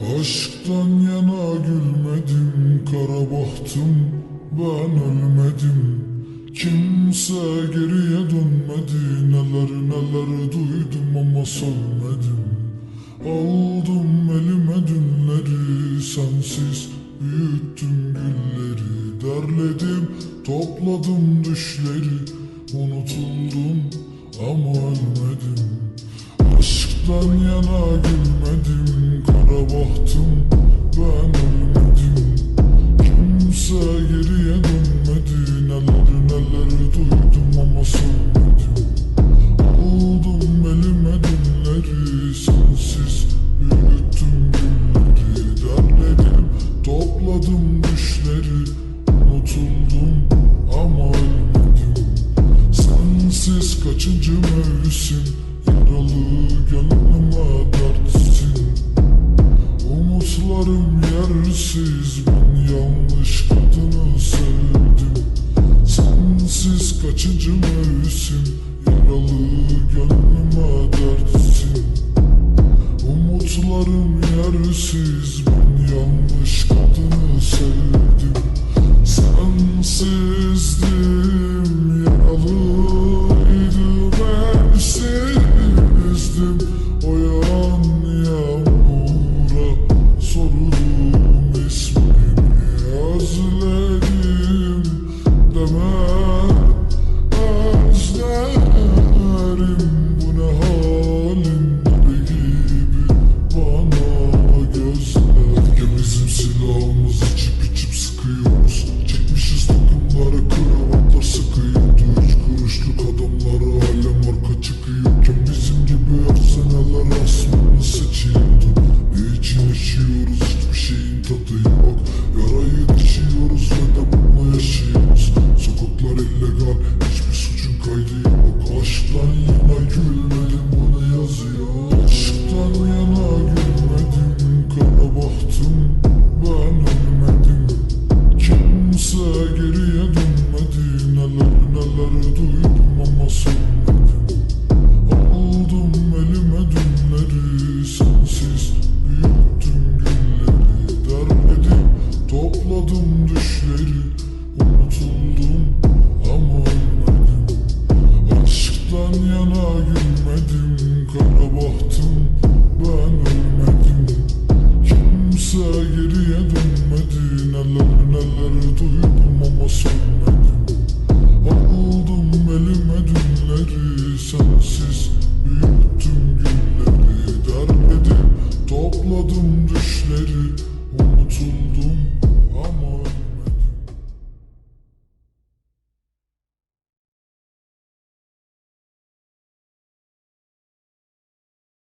Aşktan yana gülmedim kara bahtım. Ben ölmedim. Kimse geriye dönmedi. Neler neler duydum ama sönmedim. Aldım elime dünleri sensiz büyüttüm gülleri. Derledim topladım düşleri. Unutuldum ama ölmedim Aşktan yana gülmedim Kara bahtım ben ölmedim. Kimse geriye dönmedi Neler neler duydum ama sönmedim Aldım elime dünleri Sensiz büyüttüm gülleri Derledim topladım düşleri Unutuldum ama ölmedim. Sensiz kaçıncı mevsim yersiz Ben yanlış kadını sevdim. Sensiz kaçıncı mevsim? Yaralı gönlüme dertsin. Umutlarım yersiz Ben yanlış kadını sevdim. Sensizdim sönmedim Aldım elime dünleri Sensiz büyüttüm gülleri. Derledim topladım düşleri Unutuldum ama ölmedim. Aşktan yana gülmedim Kara bahtım ben ölmedim. Kimse geriye dönmedi Neler neler duydum ama sönmedim Dünleri Sensiz büyüttüm